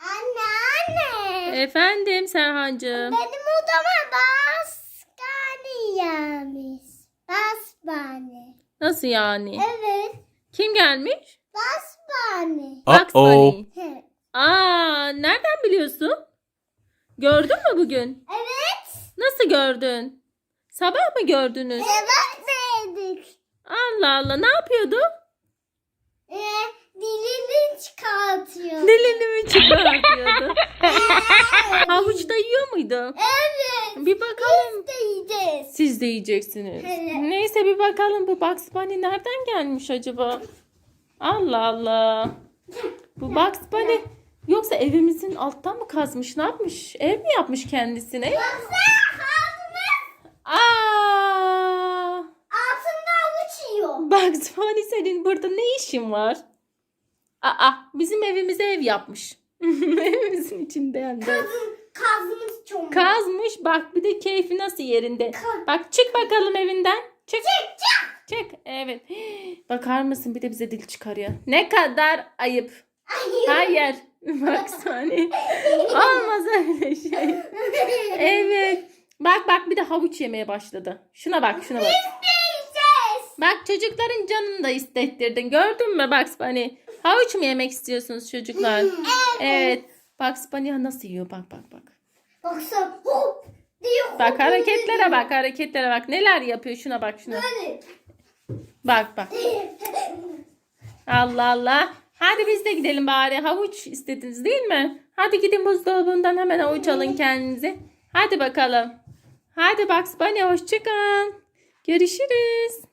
Anne anne. Efendim Serhancığım. Benim odama baskane gelmiş. Basbane. Nasıl yani? Evet. Kim gelmiş? Basbane. Bugs Uh-oh. Bunny. Aa, nereden biliyorsun? Gördün mü bugün? Evet. Nasıl gördün? Sabah mı gördünüz? Evet dedik. Allah Allah ne yapıyordu? Ee, dilini çıkartıyor. Dilini mi çıkartıyordu? Havuçta yiyor muydu? Evet. Bir bakalım. Biz de yiyeceğiz. Siz de yiyeceksiniz. Evet. Neyse bir bakalım bu Bugs Bunny nereden gelmiş acaba? Allah Allah. Bu Bugs Bunny yoksa evimizin alttan mı kazmış? Ne yapmış? Ev mi yapmış kendisine? Baksana ağzına Aa! altında avuç yiyor. Bugs Bunny senin burada ne işin var? Aa, bizim evimize ev yapmış. Evimizin içinde de. Kazın, kazmış çok. Kazmış bak bir de keyfi nasıl yerinde. Bak çık bakalım evinden. Çık. Çık çık. Çık evet. Bakar mısın bir de bize dil çıkarıyor. Ne kadar ayıp. Hayır. Bak sani. Olmaz öyle şey. Evet. Bak bak bir de havuç yemeye başladı. Şuna bak şuna bak. Bak çocukların canını da istettirdin. Gördün mü Bugs Bunny? Havuç mu yemek istiyorsunuz çocuklar? Evet. Bugs Bunny nasıl yiyor? Bak bak bak. Baksana hop diyor. Bak hareketlere bak hareketlere bak. Neler yapıyor şuna bak şuna. Bak bak. Allah Allah. Hadi biz de gidelim bari. Havuç istediniz değil mi? Hadi gidin buzdolabından hemen havuç alın kendinize. Hadi bakalım. Hadi Bugs Bunny hoşçakalın. Görüşürüz.